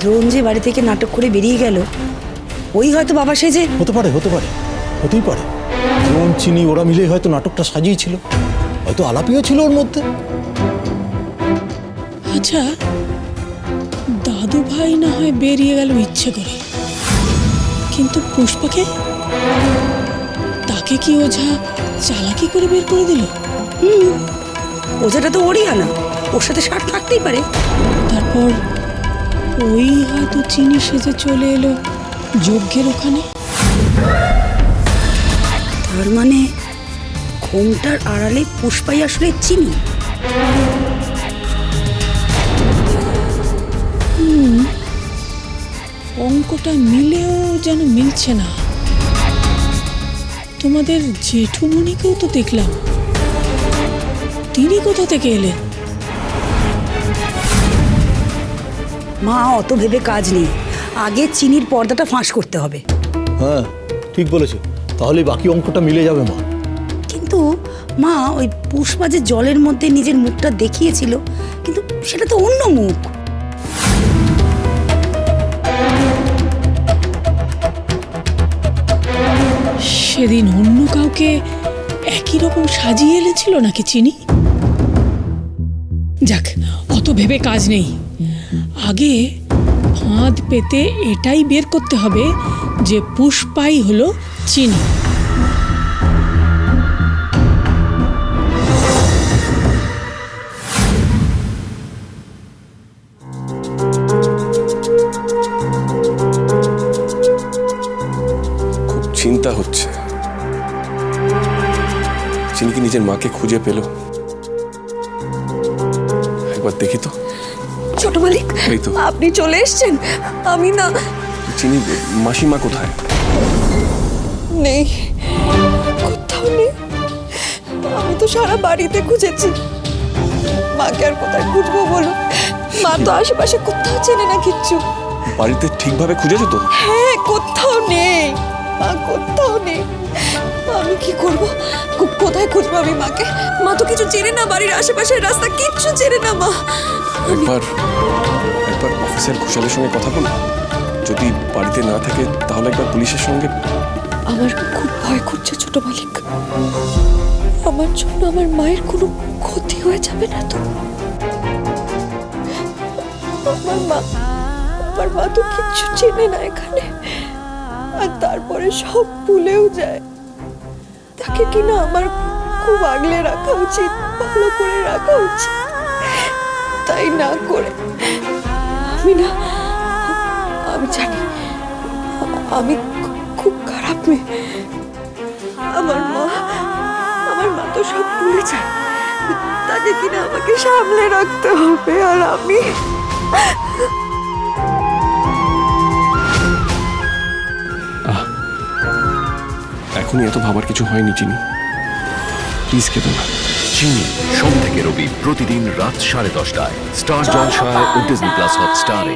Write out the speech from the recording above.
দ্রোণ যে বাড়ি থেকে নাটক করে বেরিয়ে গেল ওই হয়তো বাবা সেজে হতে পারে হতে পারে হতেই পারে। যেমন চিনি ওরা মিলে হয়তো নাটকটা সাজিয়েছিল। হয়তো আলাপিও ছিল ওর মধ্যে। আচ্ছা দাদু ভাই না হয় বেরিয়ে গেল ইচ্ছে করে। কিন্তু পুষ্পাকে? তাকে কি ওঝা চালাকি করে বের করে দিল? ওঝাটা তো ওরই আনা। ওর সাথে ষাট থাকতেই পারে। তারপর ওই হয়তো চিনি সেজে চলে এলো যজ্ঞের ওখানে। তার মানে ঘোমটার আড়ালে পুষ্পাই আসলে চিনি? অঙ্কটা মিলেও যেন মিলছে না। তোমাদের জেঠুমণিকেও তো দেখলাম। তিনি কোথা থেকে এলেন? মা অত ভেবে কাজ নেই। আগে চিনির পর্দাটা ফাঁস করতে হবে। হ্যাঁ ঠিক বলেছে। তাহলে বাকি অঙ্কটা মিলে যাবে মা। কিন্তু মা ওই পুষ্পা যে জলের মধ্যে নিজের মুখটা দেখিয়েছিল কিন্তু সেটা তো অন্য মুখ। সেদিন অন্য কাউকে একই রকম সাজিয়ে এনেছিল নাকি চিনি? যাক অত ভেবে কাজ নেই। আগে ফাঁদ পেতে এটাই বের করতে হবে যে পুষ্পাই হলো চিনি। চিন্তা হচ্ছে। চিনি কি নিজের মাকে খুঁজে পেল? একবার দেখি তো। ছোট মালিক এই তো। আপনি চলে এসেছেন। আমি না চিনি মাসিমা কোথায়? নেই। কোথাও নেই। আমি তো সারা বাড়িতে খুঁজেছি। মাকে আর কোথায় খুঁজবো বলো? মা তো আশেপাশে কোথাও চেনে না কিচ্ছু। বাড়িতে ঠিকভাবে খুঁজেছো তো? হ্যাঁ কোথাও নেই। মা কোথাও নেই। আমি কি করব? কোথায় খুঁজবো আমি মাকে? মা তো কিছু চেনে না বাড়ির আশেপাশের রাস্তা কিচ্ছু চেনে না মা। একবার একবার অফিসের ঘোষালের সঙ্গে কথা বলো। যদি বাড়িতে না থাকে তাহলে একবার পুলিশের সঙ্গে। আমার খুব ভয় করছে ছোট মালিক। আমার জন্য আমার মায়ের কোনো ক্ষতি হয়ে যাবে না তো। আমার মা আমার মা তো কিচ্ছু চেনে না এখানে। আর তারপরে সব ভুলেও যায়। তাকে কিনা আমার খুব আগলে রাখা উচিত, ভালো করে রাখা উচিত। তাই না করে? আমি না আমি জানি, আমি খুব খারাপ মেয়ে। আমার মা আমার মা তো সব ভুলে যায়। তাকে কিনা আমাকে সামলে রাখতে হবে আর আমি। এখনই এত ভাবার কিছু হয়নি, চিনি। প্লিজ কেঁদো না চিনি, সোম থেকে রবি, প্রতিদিন রাত সাড়ে দশটায়। স্টার জলসায় ও ডিজনি প্লাস হটস্টারে